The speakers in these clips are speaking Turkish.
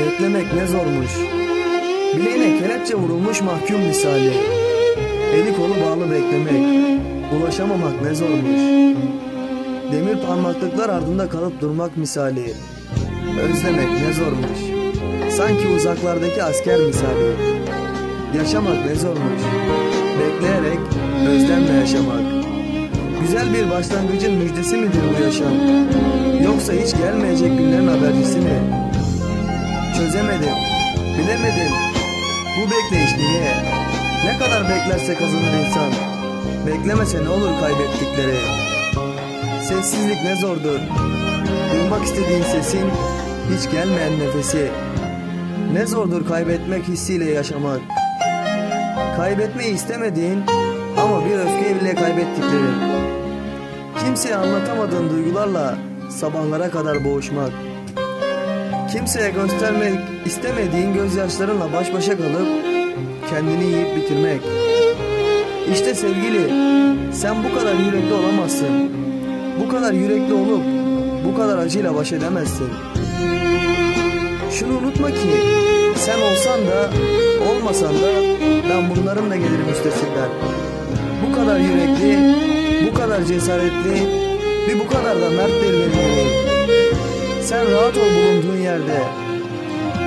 Beklemek ne zormuş. Bileğine kelepçe vurulmuş mahkum misali. Eli kolu bağlı beklemek. Ulaşamamak ne zormuş. Demir parmaklıklar ardında kalıp durmak misali. Özlemek ne zormuş. Sanki uzaklardaki asker misali. Yaşamak ne zormuş. Bekleyerek özlemle yaşamak. Güzel bir başlangıcın müjdesi midir bu yaşam? Yoksa hiç gelmeyecek günlerin habercisi mi? Çözemedim, bilemedim. Bu bekleyiş niye? Ne kadar beklerse kazanır insan. Beklemese ne olur kaybettikleri. Sessizlik ne zordur. Duymak istediğin sesin hiç gelmeyen nefesi. Ne zordur kaybetmek hissiyle yaşamak. Kaybetmeyi istemediğin ama bir öfke bile kaybettikleri. Kimseye anlatamadığın duygularla sabahlara kadar boğuşmak. Kimseye göstermek istemediğin gözyaşlarınla baş başa kalıp kendini yiyip bitirmek. İşte sevgili sen bu kadar yürekli olamazsın. Bu kadar yürekli olup bu kadar acıyla baş edemezsin. Şunu unutma ki sen olsan da olmasan da ben bunların da gelirim üstesinden. Bu kadar yürekli, bu kadar cesaretli ve bu kadar da mert bir verilmeliyim. Sen rahat ol bulunduğun yerde.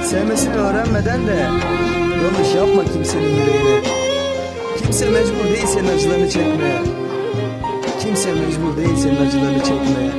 Sevmesini öğrenmeden de yanlış yapma kimsenin yüreğine. Kimse mecbur değil senin acılarını çekmeye. Kimse mecbur değil senin acılarını çekmeye.